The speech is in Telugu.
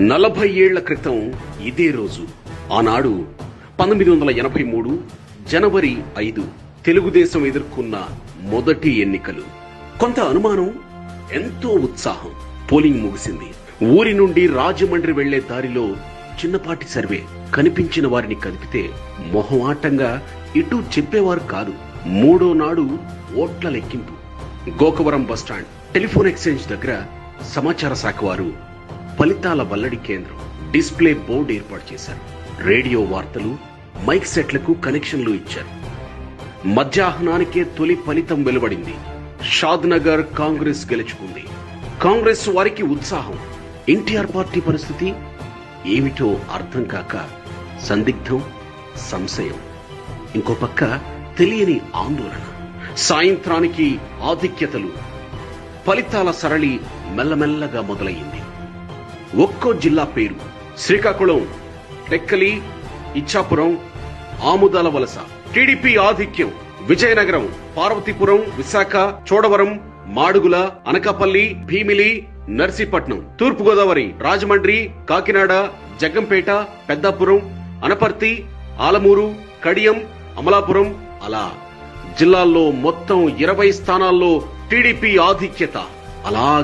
నలభై ఏళ్ళ క్రితం ఇదే రోజు. ఆనాడు పంతొమ్మిది వందల ఎనభై మూడు జనవరి ఐదు తెలుగుదేశం ఎదుర్కొన్న మొదటి ఎన్నికలు. కొంత అనుమానం ఎంతో ఉత్సాహం. పోలింగ్ ముగిసింది. ఊరి నుండి రాజమండ్రి వెళ్ళే దారిలో చిన్నపాటి సర్వే కనిపించిన వారిని కదిపితే మొహమాటంగా ఇటు చెప్పేవారు కాదు. మూడో నాడు ఓట్ల లెక్కింపు. గోకవరం బస్టాండ్ టెలిఫోన్ ఎక్స్చేంజ్ దగ్గర సమాచార శాఖ వారు ఫలితాల వల్లడి కేంద్రం డిస్ప్లే బోర్డు ఏర్పాటు చేశారు. రేడియో వార్తలు మైక్ సెట్లకు కనెక్షన్లు ఇచ్చారు. మధ్యాహ్నానికే తొలి ఫలితం వెలువడింది. షాద్ నగర్ కాంగ్రెస్ గెలుచుకుంది. కాంగ్రెస్ వారికి ఉత్సాహం. ఎన్టీఆర్ పార్టీ పరిస్థితి ఏమిటో అర్థం కాక సందిగ్ధం సంశయం. ఇంకో పక్క తెలియని ఆందోళన. సాయంత్రానికి ఆధిక్యతలు. ఫలితాల సరళి మెల్లమెల్లగా మొదలయ్యింది. ఒక్కో జిల్లా పేరు. శ్రీకాకుళం టెక్కలి ఇచ్చాపురం ఆముదాల వలస. టీడీపీ ఆధిక్యం విజయనగరం పార్వతీపురం విశాఖ చోడవరం మాడుగుల అనకాపల్లి భీమిలి నర్సీపట్నం. తూర్పుగోదావరి రాజమండ్రి కాకినాడ జగ్గంపేట పెద్దాపురం అనపర్తి ఆలమూరు కడియం అమలాపురం అలా. జిల్లాల్లో మొత్తం ఇరవై స్థానాల్లో టీడీపీ ఆధిక్యత. అలా